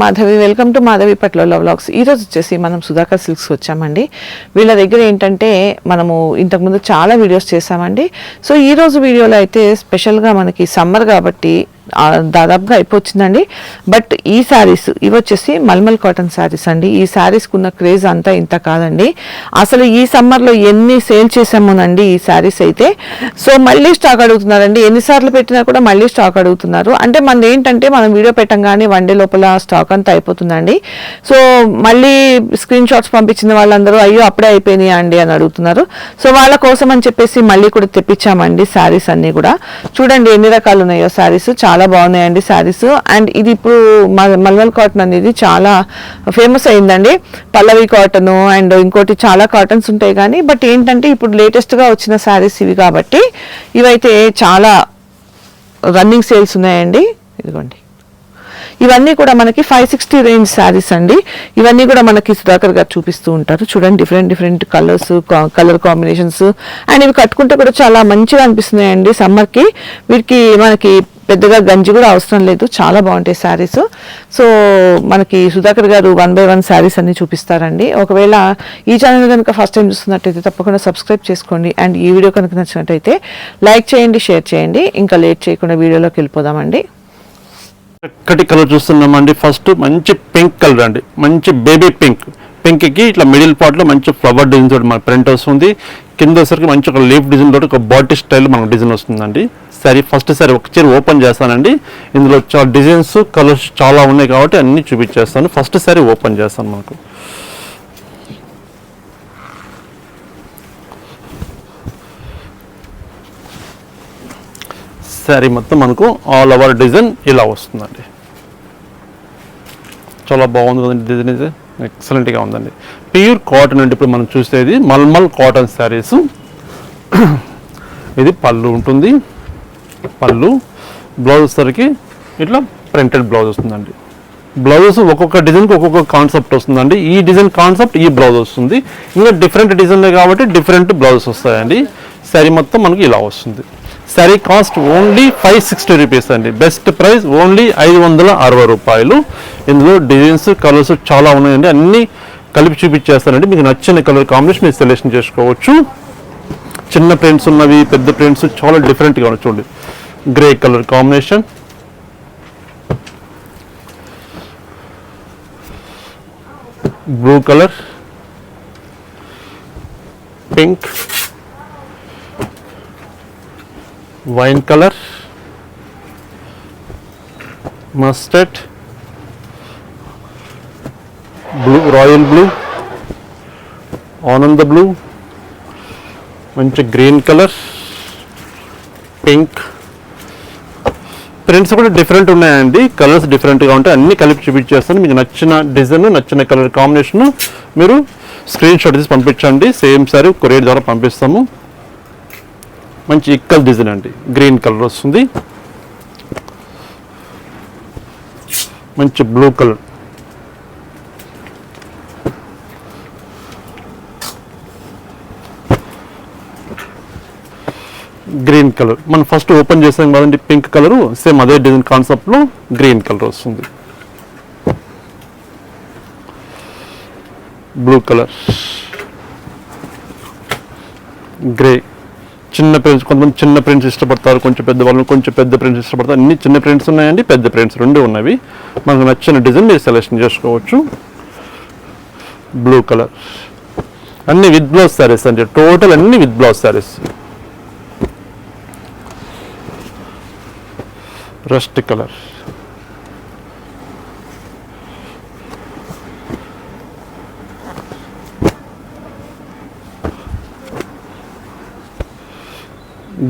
Madhavi welcome to Madhavi పట్ల love logs ఈరోజు వచ్చేసి మనం సుధాకర్ సిల్క్స్ వచ్చామండి. వీళ్ళ దగ్గర ఏంటంటే మనము ఇంతకుముందు చాలా వీడియోస్ చేసామండి సో ఈ రోజు వీడియోలో అయితే స్పెషల్గా మనకి సమ్మర్ కాబట్టి దాదాపుగా అయిపోతుందండి. బట్ ఈ శారీస్ ఇవి వచ్చేసి మల్మల్ కాటన్ శారీస్ అండి. ఈ శారీస్కి ఉన్న క్రేజ్ అంతా ఇంత కాదండి. అసలు ఈ సమ్మర్లో ఎన్ని సేల్ చేసామోనండి ఈ శారీస్ అయితే. సో మళ్ళీ స్టాక్ అడుగుతున్నారండి. ఎన్నిసార్లు పెట్టినా కూడా మళ్ళీ స్టాక్ అడుగుతున్నారు. అంటే మనది ఏంటంటే మనం వీడియో పెట్టంగానే వన్ డే లోపల స్టాక్ అంతా అయిపోతుందండి. సో మళ్ళీ స్క్రీన్ షాట్స్ పంపించిన వాళ్ళందరూ అయ్యో అప్పుడే అయిపోయినాయి అండి? అని అడుగుతున్నారు. సో వాళ్ళ కోసం అని చెప్పేసి మళ్ళీ కూడా తెప్పించామండి శారీస్ అన్ని కూడా. చూడండి ఎన్ని రకాలు ఉన్నాయో శారీస్ చాలా చాలా బాగున్నాయండి శారీస్. అండ్ ఇది ఇప్పుడు మ- మల్మల్ కాటన్ అనేది చాలా ఫేమస్ అయిందండి. పల్లవి కాటన్ అండ్ ఇంకోటి చాలా కాటన్స్ ఉంటాయి కానీ బట్ ఏంటంటే ఇప్పుడు లేటెస్ట్గా వచ్చిన శారీస్ ఇవి కాబట్టి ఇవైతే చాలా రన్నింగ్ సేల్స్ ఉన్నాయండి. ఇదిగోండి. ఇవన్నీ కూడా మనకి ఫైవ్ సిక్స్టీ రేంజ్ శారీస్ అండి. ఇవన్నీ కూడా మనకి సుధాకర్ గారు చూపిస్తూ ఉంటారు. చూడండి different different colours colour combinations. And ఇవి కట్టుకుంటే కూడా చాలా మంచిగా అనిపిస్తున్నాయండి సమ్మర్కి. వీటికి మనకి పెద్దగా గంజి కూడా అవసరం లేదు. చాలా బాగుంటాయి శారీస్. సో మనకి సుధాకర్ గారు వన్ బై వన్ శారీస్ అన్ని చూపిస్తారండి. ఒకవేళ ఈ ఛానల్ కనుక ఫస్ట్ టైం చూస్తున్నట్టయితే తప్పకుండా సబ్స్క్రైబ్ చేసుకోండి. అండ్ ఈ వీడియో కనుక నచ్చినట్టయితే లైక్ చేయండి షేర్ చేయండి. ఇంకా లేట్ చేయకుండా వీడియోలోకి వెళ్ళిపోదామండి. చక్కటి కలర్ చూస్తున్నామండి. ఫస్ట్ మంచి పింక్ కలర్ అండి. మంచి బేబీ పింక్. పింక్కి ఇట్లా మిడిల్ పార్ట్లో మంచి ఫ్లవర్ డిజైన్ తోటి మన ప్రింట్ వస్తుంది. కింద వచ్చరికి మంచి ఒక లీఫ్ డిజైన్ తోటి ఒక బాడీ స్టైల్ మనకు డిజైన్ వస్తుందండి. సరే ఫస్ట్ సరే ఒక చీర ఓపెన్ చేస్తానండి. ఇందులో చాలా డిజైన్స్ కలర్స్ చాలా ఉన్నాయి కాబట్టి అన్నీ చూపించేస్తాను. ఫస్ట్ సారి ఓపెన్ చేస్తాను మనకు. శారీ మొత్తం మనకు ఆల్ ఓవర్ డిజైన్ ఇలా వస్తుందండి. చాలా బాగుంది కదండి డిజైన్ ఇది ఎక్సలెంట్గా ఉందండి. ప్యూర్ కాటన్ అంటే ఇప్పుడు మనం చూసేది మల్మల్ కాటన్ శారీస్ ఇది పళ్ళు ఉంటుంది. పళ్ళు బ్లౌజ్ సరికి ఇట్లా ప్రింటెడ్ బ్లౌజ్ వస్తుందండి. బ్లౌజ్ ఒక్కొక్క డిజైన్కి ఒక్కొక్క కాన్సెప్ట్ వస్తుందండి. ఈ డిజైన్ కాన్సెప్ట్ ఈ బ్లౌజ్ వస్తుంది. ఇంకా డిఫరెంట్ డిజైన్లే కాబట్టి డిఫరెంట్ బ్లౌజ్ వస్తాయండి. శారీ మొత్తం మనకి ఇలా వస్తుంది. Sari cost only five sixty rupees అండి. బెస్ట్ ప్రైస్ ఓన్లీ ఐదు వందల అరవై రూపాయలు. ఇందులో డిజైన్స్ కలర్స్ చాలా ఉన్నాయండి. అన్నీ కలిపి చూపించేస్తానండి. మీకు నచ్చిన కలర్ కాంబినేషన్ మీరు సెలెక్షన్ చేసుకోవచ్చు. చిన్న ప్రింట్స్ ఉన్నవి పెద్ద ప్రింట్స్ చాలా డిఫరెంట్గా ఉన్నాయి చూడండి. Grey colour combination. Blue colour. Pink. Wine colour mustard blue royal blue Ananda blue మంచి గ్రీన్ కలర్ పింక్. ప్రింట్స్ కూడా డిఫరెంట్ ఉన్నాయండి. కలర్స్ డిఫరెంట్గా ఉంటాయి. అన్నీ కలిపి చూపించేస్తాను మీకు నచ్చిన డిజైన్ నచ్చిన కలర్ కాంబినేషన్ మీరు స్క్రీన్ షాట్ తీసి పంపించండి. సేమ్ సారీ కొరియర్ ద్వారా పంపిస్తాము. మంచి ఇక్కల్ డిజైన్ అండి. గ్రీన్ కలర్ వస్తుంది. మంచి బ్లూ కలర్. Green colour. మనం ఫస్ట్ ఓపెన్ చేసాం కదండి పింక్ కలర్. సేమ్ అదే డిజైన్ కాన్సెప్ట్లో గ్రీన్ కలర్ వస్తుంది. Blue colour. గ్రే. చిన్న ప్రింట్స్ కొంతమంది చిన్న ప్రింట్స్ ఇష్టపడతారు కొంచెం పెద్ద వాళ్ళు కొంచెం పెద్ద ప్రింట్స్ ఇష్టపడతారు. అన్ని చిన్న ప్రింట్స్ ఉన్నాయండి పెద్ద ప్రింట్స్ రెండు ఉన్నవి. మనకు నచ్చిన డిజైన్ మీరు సెలెక్షన్ చేసుకోవచ్చు. బ్లూ కలర్ అన్ని విత్ బ్లౌజ్ శారీస్ అండి. టోటల్ అన్ని with blouse sarees rust colour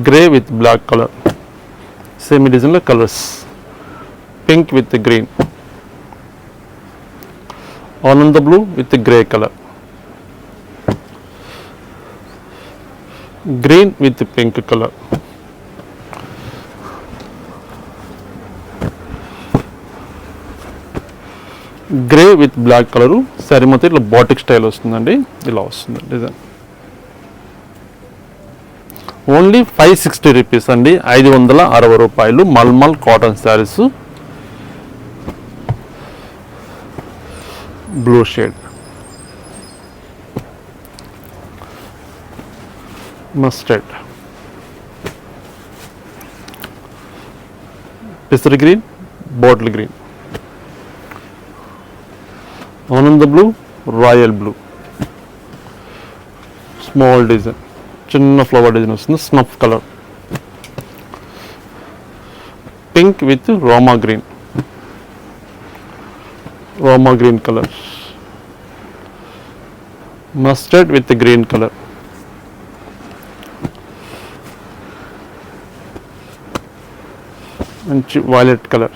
grey with black colour same డిజైన్లో colours pink with green Ananda blue with grey colour green with pink colour grey with black colour sari మొత్తం ఇట్లా batik style వస్తుందండి. ఇలా వస్తుంది design only five sixty rupees అండి. ఐదు వందల అరవై రూపాయలు mulmul cotton sarees. Blue shade mustard పిసర్ green bottle green ఆనంద blue royal blue small design చిన్న ఫ్లవర్ డిజైన్ వస్తుంది snuff colour pink with Roma green Roma green colour mustard with green colour మంచి violet colour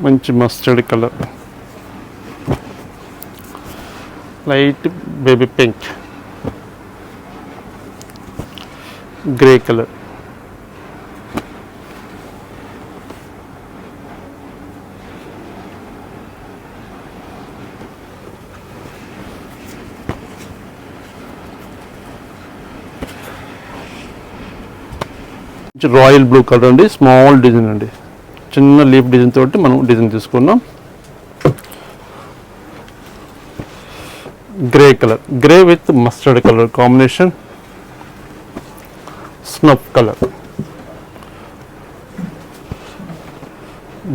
మంచి mustard colour. Light baby pink. Grey colour. Royal blue colour అండి. Small design అండి. చిన్న leaf design తోటి మనం design తీసుకున్నాం. Grey colour grey with mustard colour combination snuff colour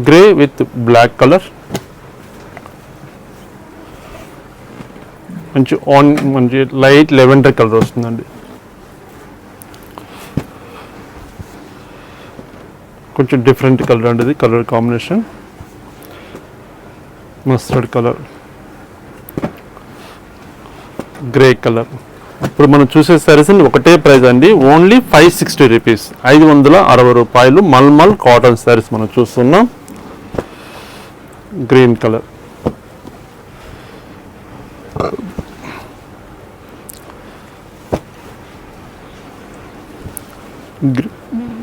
grey with black colour మంచి on మంచి light lavender colour వస్తుందండి. కొంచెం డిఫరెంట్ కలర్ అండి ఇది colour combination mustard colour grey colour ఇప్పుడు మనం చూసే సారీస్ ఒకటే ప్రైస్ అండి. ఓన్లీ ఫైవ్ సిక్స్టీ రూపీస్ ఐదు వందల అరవై రూపాయలు మల్మల్ కాటన్ సారీస్ మనం చూస్తున్నాం. గ్రీన్ కలర్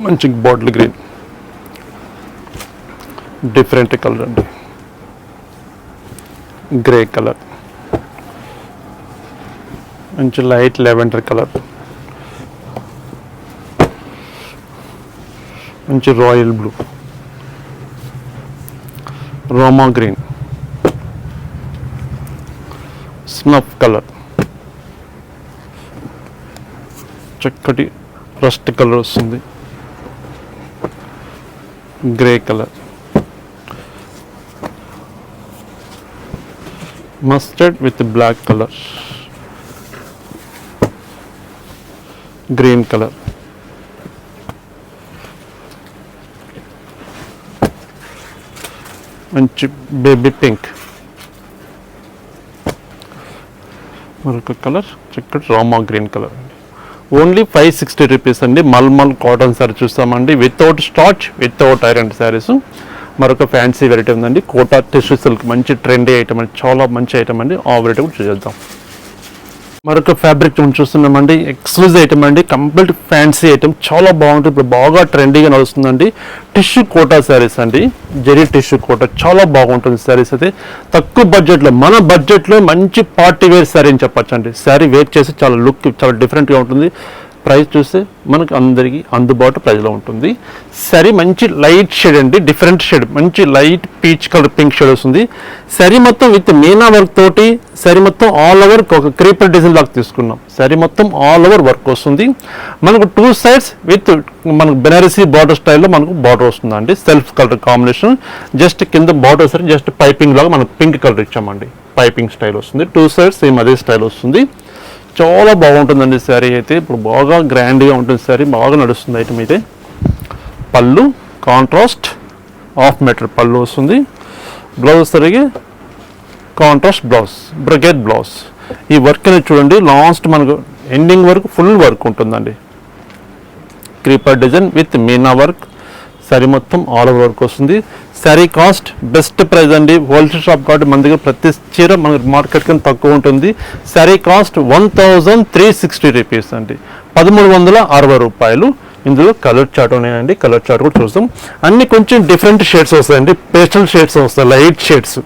మంచి బాటిల్ గ్రీన్ డిఫరెంట్ కలర్ అండి. Grey colour. మంచి లైట్ లెవెండర్ కలర్. మంచి royal blue. Roma green. Snuff colour. చక్కటి రస్ట్ కలర్ వస్తుంది. Grey colour. Mustard with black colour green colour మంచి బేబీ పింక్ మరొక కలర్ చక్కటి రామా గ్రీన్ కలర్ అండి ఓన్లీ ఫైవ్ సిక్స్టీ రూపీస్ అండి మల్మల్ కాటన్ సారీ చూస్తామండి. Without starch without iron sarees మరొక fancy variety ఉందండి. కోటా టిష్యూ సిల్క్ మంచి ట్రెండీ ఐటమ్ అండి. చాలా మంచి ఐటమ్ అండి. ఆ వెరైటీ కూడా చూసేద్దాం. మరొక ఫ్యాబ్రిక్ మనం చూస్తున్నామండి. ఎక్స్క్లూజివ్ ఐటమ్ అండి. కంప్లీట్ ఫ్యాన్సీ ఐటమ్ చాలా బాగుంటుంది. ఇప్పుడు బాగా ట్రెండీగా నడుస్తుందండి. టిష్యూ కోటా శారీస్ అండి. జెరీ టిష్యూ కోటా. చాలా బాగుంటుంది శారీస్ అయితే. తక్కువ బడ్జెట్లో మన బడ్జెట్లో మంచి పార్టీ వేర్ శారీ అని చెప్పొచ్చు అండి శారీ వేర్ చేసి చాలా లుక్ చాలా డిఫరెంట్గా ఉంటుంది. ప్రైస్ చూస్తే మనకు అందరికీ అందుబాటు ప్రైస్లో ఉంటుంది. సరీ మంచి లైట్ షేడ్ అండి డిఫరెంట్ షేడ్. మంచి light peach colour pink shade వస్తుంది. సరీ మొత్తం విత్ మీనా వర్క్ తోటి సరీ మొత్తం ఆల్ ఓవర్ ఒక క్రీపర్ డిజైన్ లాగా తీసుకున్నాం. సరీ మొత్తం ఆల్ ఓవర్ వర్క్ వస్తుంది. మనకు టూ సైడ్స్ విత్ మనకు బెనారసీ బార్డర్ స్టైల్లో మనకు బార్డర్ వస్తుందండి. Self colour combination. జస్ట్ కింద బార్డర్ సరే జస్ట్ పైపింగ్ లాగా మనకు పింక్ కలర్ ఇచ్చామండి. పైపింగ్ స్టైల్ వస్తుంది. టూ సైడ్స్ సేమ్ అదే స్టైల్ వస్తుంది. చాలా బాగుంటుందండి శారీ అయితే. ఇప్పుడు బాగా గ్రాండ్గా ఉంటుంది శారీ. బాగా నడుస్తుంది ఐటమ్ అయితే. పళ్ళు కాంట్రాస్ట్ ఆఫ్ మీటర్ పళ్ళు వస్తుంది. బ్లౌజ్ సరిగి కాంట్రాస్ట్ బ్లౌజ్ బ్రిగేడ్ బ్లౌజ్ ఈ వర్క్ అనేది చూడండి లాస్ట్ మనకు ఎండింగ్ వరకు ఫుల్ వర్క్ ఉంటుందండి. Creeper design with meena work sari మొత్తం ఆల్ ఓవర్ వర్క్ వస్తుంది. శారీ కాస్ట్ బెస్ట్ ప్రైస్ అండి. హోల్సేల్ షాప్ కాబట్టి మన దగ్గర ప్రతి చీర మన మార్కెట్ కన్నా తక్కువ ఉంటుంది. Sari cost one thousand three sixty rupees అండి. పదమూడు వందల అరవై రూపాయలు. ఇందులో కలర్ చార్ట్ ఉన్నాయండి. కలర్ చార్ట్ కూడా చూస్తాం అన్ని కొంచెం డిఫరెంట్ షేడ్స్ వస్తాయండి. పేస్టల్ షేడ్స్ వస్తాయి. Light shades.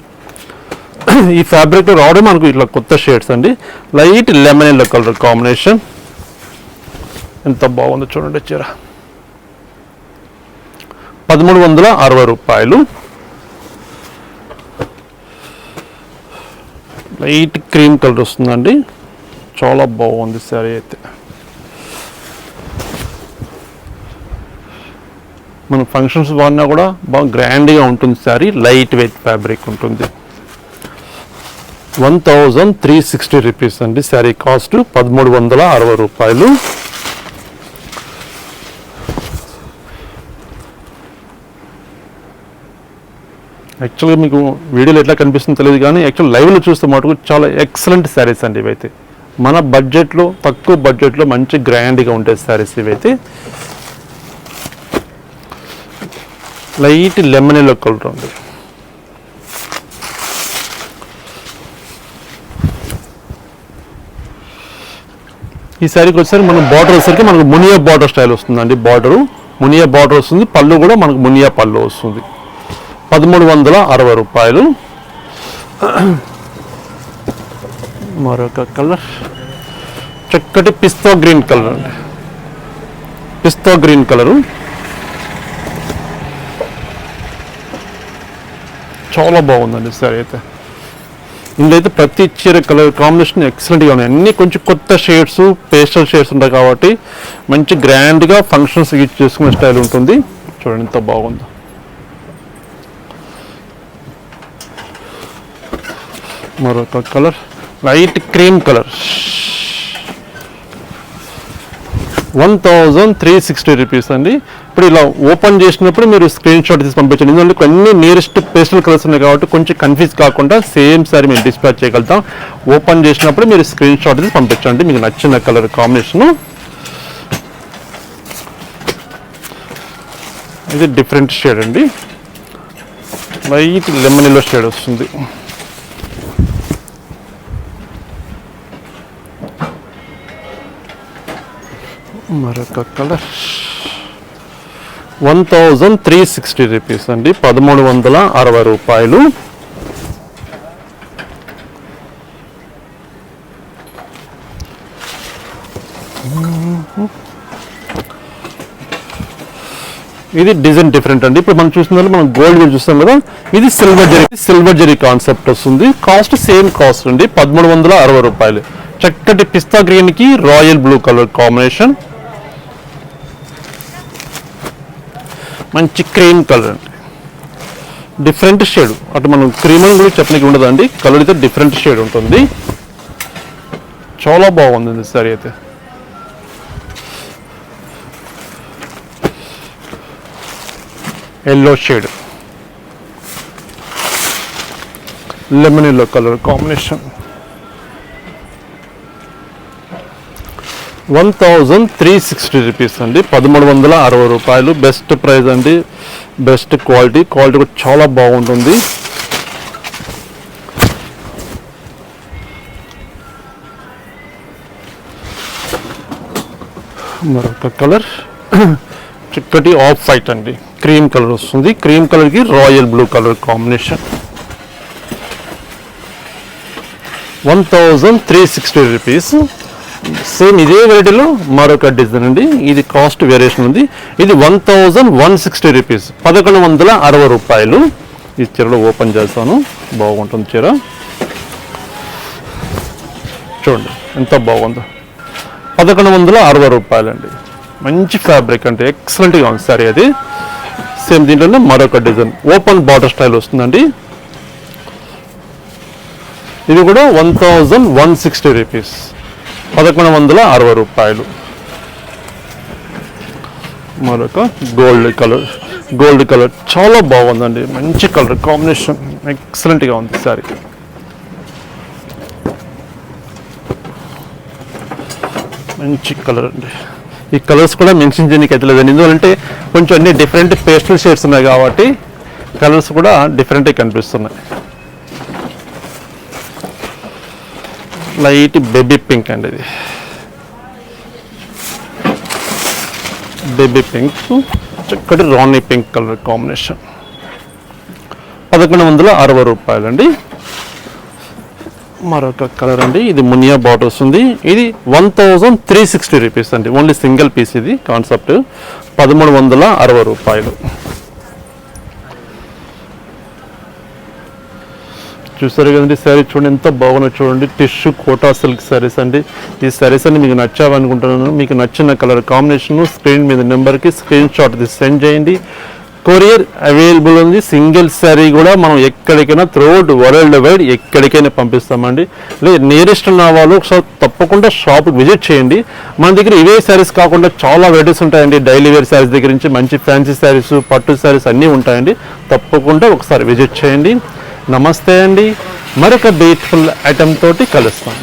ఈ ఫ్యాబ్రిక్ రావడం మనకు ఇట్లా కొత్త షేడ్స్ అండి. Light lemon yellow colour combination. ఎంత బాగుందో చూడండి చీర. పదమూడు వందల అరవై రూపాయలు. లైట్ క్రీమ్ కలర్ వస్తుందండి. చాలా బాగుంది సారీ అయితే. మన ఫంక్షన్స్ వాడినా కూడా బాగా గ్రాండ్గా ఉంటుంది శారీ లైట్ వెయిట్ ఫ్యాబ్రిక్ ఉంటుంది. One thousand three sixty rupees అండి శారీ కాస్ట్ పదమూడు వందల అరవై రూపాయలు. యాక్చువల్గా మీకు వీడియోలో ఎట్లా కనిపిస్తుందో తెలియదు కానీ యాక్చువల్ లైవ్లో చూస్తే మటుకు చాలా ఎక్సలెంట్ శారీస్ అండి ఇవైతే. మన బడ్జెట్లో తక్కువ బడ్జెట్లో మంచి గ్రాండ్గా ఉంటాయి శారీస్ ఇవైతే. లైట్ లెమన్ ఎల్లో కలర్ ఉంది ఈ శారీకి వచ్చేసరికి మనం బార్డర్ వచ్చేసరికి మనకు మునియా బార్డర్ స్టైల్ వస్తుందండి బార్డరు మునియా బార్డర్ వస్తుంది పళ్ళు కూడా మనకు మునియా పళ్ళు వస్తుంది. పదమూడు వందల అరవై రూపాయలు. మరొక కలర్. చక్కటి పిస్తా గ్రీన్ కలర్ అండి. Pista green colour. చాలా బాగుందండి సార్ అయితే. ఇందులో అయితే ప్రతి చీర కలర్ కాంబినేషన్ ఎక్సలెంట్గా ఉన్నాయి. అన్ని కొంచెం కొత్త షేడ్స్ పేస్టల్ షేడ్స్ ఉంటాయి కాబట్టి మంచి గ్రాండ్గా ఫంక్షన్స్ యూజ్ చేసుకునే స్టైల్ ఉంటుంది. చూడండి ఎంత బాగుందో. మరొక colour. Light cream colour one thousand three sixty rupees అండి. ఇప్పుడు ఇలా ఓపెన్ చేసినప్పుడు మీరు స్క్రీన్ షాట్ తీసి పంపించండి. ఎందుకంటే కొన్ని నియరెస్ట్ పేస్టల్ కలర్స్ ఉన్నాయి కాబట్టి కొంచెం కన్ఫ్యూజ్ కాకుండా సేమ్ సారీ మేము డిస్పాచ్ చేయగలుగుతాం. ఓపెన్ చేసినప్పుడు మీరు స్క్రీన్ షాట్ తీసి పంపించండి. మీకు నచ్చిన కలర్ కాంబినేషన్ ఇది డిఫరెంట్ షేడ్ అండి. లైట్ లెమన్ ఎల్లో షేడ్ వస్తుంది. మరొక colour one thousand three sixty rupees అండి. పదమూడు వందల అరవై రూపాయలు. ఇది డిజైన్ డిఫరెంట్ అండి. ఇప్పుడు మనం చూసిన మనం గోల్డ్ మీద చూస్తాం కదా ఇది silver zari silver zari concept వస్తుంది. కాస్ట్ సేమ్ కాస్ట్ అండి. పదమూడు వందల అరవై రూపాయలు. చక్కటి పిస్తా గ్రీన్కి రాయల్ బ్లూ కలర్ కాంబినేషన్. మంచి క్రీమ్ కలర్. అండి డిఫరెంట్ షేడ్ అటు మనం క్రీమ్ అని కూడా చెప్పడానికి ఉండదండి. కలర్ అయితే డిఫరెంట్ షేడ్ ఉంటుంది. చాలా బాగుంది సారీ అయితే. Yellow shade lemon yellow colour combination one thousand three sixty rupees అండి. పదమూడు వందల అరవై రూపాయలు. బెస్ట్ ప్రైస్ అండి. Best quality. క్వాలిటీ కూడా చాలా బాగుంటుంది. మరొక కలర్. చిక్కటి ఆఫ్ వైట్ అండి. క్రీమ్ కలర్ వస్తుంది. క్రీమ్ కలర్కి royal blue colour combination. One thousand three sixty rupees. Same ఇదే వెరైటీలో మరొక డిజైన్ అండి. ఇది కాస్ట్ వేరియేషన్ ఉంది. ఇది one thousand one sixty rupees పదకొండు వందల అరవై రూపాయలు. ఈ చీరలో ఓపెన్ చేస్తాను. బాగుంటుంది చీర. చూడండి ఎంత బాగుందో. పదకొండు వందల అరవై రూపాయలండి. మంచి ఫ్యాబ్రిక్ అంటే ఎక్సలెంట్గా ఉంది సారీ అది. సేమ్ దీంట్లోనే మరొక డిజైన్ ఓపెన్ బార్డర్ స్టైల్ వస్తుందండి. ఇది కూడా one thousand one sixty rupees పదకొండు వందల అరవై రూపాయలు. మరొక గోల్డ్ కలర్ గోల్డ్ కలర్ చాలా బాగుందండి. మంచి కలర్ కాంబినేషన్ ఎక్సలెంట్గా ఉంది సారీ. మంచి కలర్ అండి. ఈ కలర్స్ కూడా మెన్షన్ చేయడానికి అయితే లేదండి ఎందుకంటే కొంచెం అన్ని డిఫరెంట్ పేస్టల్ షేడ్స్ ఉన్నాయి కాబట్టి కలర్స్ కూడా డిఫరెంట్గా కనిపిస్తున్నాయి. లైట్ బేబీ పింక్ అండి ఇది. బేబీ పింక్ చక్కటి రాణి పింక్ కలర్ కాంబినేషన్. పదకొండు వందల అరవై రూపాయలండి. మరొక కలర్ అండి ఇది మునియా బాటర్ వస్తుంది ఇది one thousand three sixty rupees అండి. ఓన్లీ సింగిల్ పీస్ ఇది కాన్సెప్ట్. పదమూడు వందల అరవై రూపాయలు. చూసారు కదండి శారీ చూడండి ఎంత బాగున్నా చూడండి. టిష్యూ కోటా సిల్క్ శారీస్ అండి. ఈ శారీస్ అన్ని మీకు నచ్చావనుకుంటున్నాను. మీకు నచ్చిన కలర్ కాంబినేషన్ స్క్రీన్ మీద నెంబర్కి స్క్రీన్ షాట్ సెండ్ చేయండి. కొరియర్ అవైలబుల్ ఉంది. సింగిల్ శారీ కూడా మనం ఎక్కడికైనా త్రూఅవుట్ వరల్డ్ వైడ్ ఎక్కడికైనా పంపిస్తామండి. లేదు నియరెస్ట్ ఉన్న వాళ్ళు ఒకసారి తప్పకుండా షాప్ విజిట్ చేయండి. మన దగ్గర ఇవే శారీస్ కాకుండా చాలా వెరైటీస్ ఉంటాయండి. డైలీ వేర్ శారీస్ దగ్గర నుంచి మంచి ఫ్యాన్సీ శారీస్ పట్టు శారీస్ అన్నీ ఉంటాయండి. తప్పకుండా ఒకసారి విజిట్ చేయండి. నమస్తే అండి. మరొక బ్యూటిఫుల్ ఐటెం తోటి కలుస్తాం.